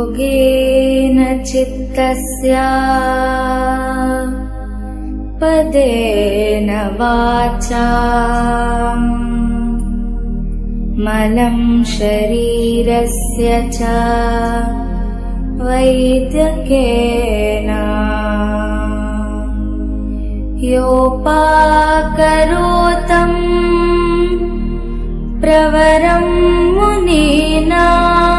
योगेन चित्तस्य पदेन वाचा। मलं शरीरस्य च वैद्यकेन। योपाकरोतम् प्रवरं मुनीना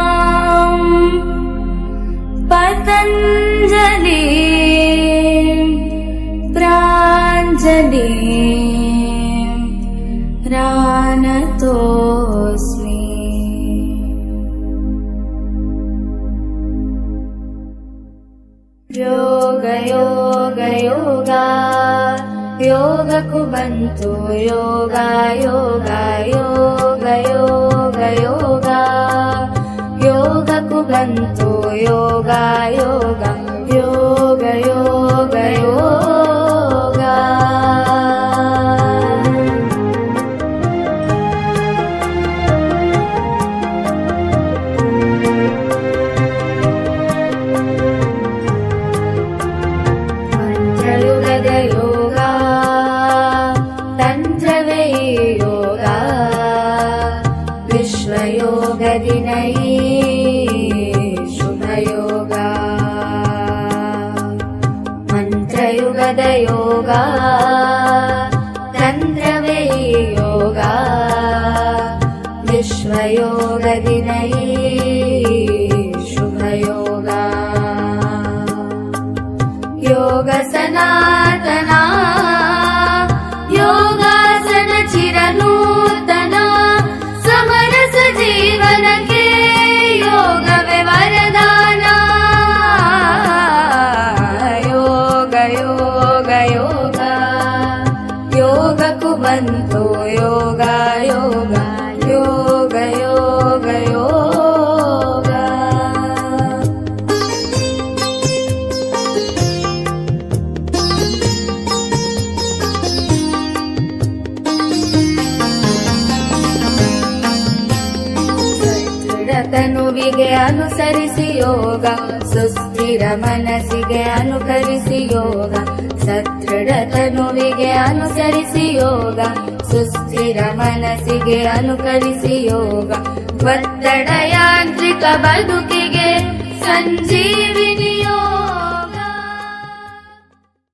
प्राञ्जलि प्राणतोऽस्मि योगयोगयोगा योगकुबन्तु योगा योगा योगयोगयोगा योगकुबन्तु योगा योगा विश्वयोगदिनै शुभयोगा मन्त्रयुगद योगा तन्त्रवै योगा विश्वयोगदिनै शुभयोगा योग સંતો યોગા યોગા ತನುವಿಗೆ ಅನುಸರಿಸಿ ಯೋಗ, ಸುಸ್ಥಿರ ಮನಸ್ಸಿಗೆ ಅನುಕರಿಸಿ ಯೋಗ ಸದೃಢ ತನುವಿಗೆ ಅನುಸರಿಸಿ ಯೋಗ, ಸುಸ್ಥಿರ ಮನಸ್ಸಿಗೆ ಅನುಕರಿಸಿ ಯೋಗ, ಒತ್ತಡ ಯಾಂತ್ರಿಕ ಬದುಕಿಗೆ ಸಂಜೀವನ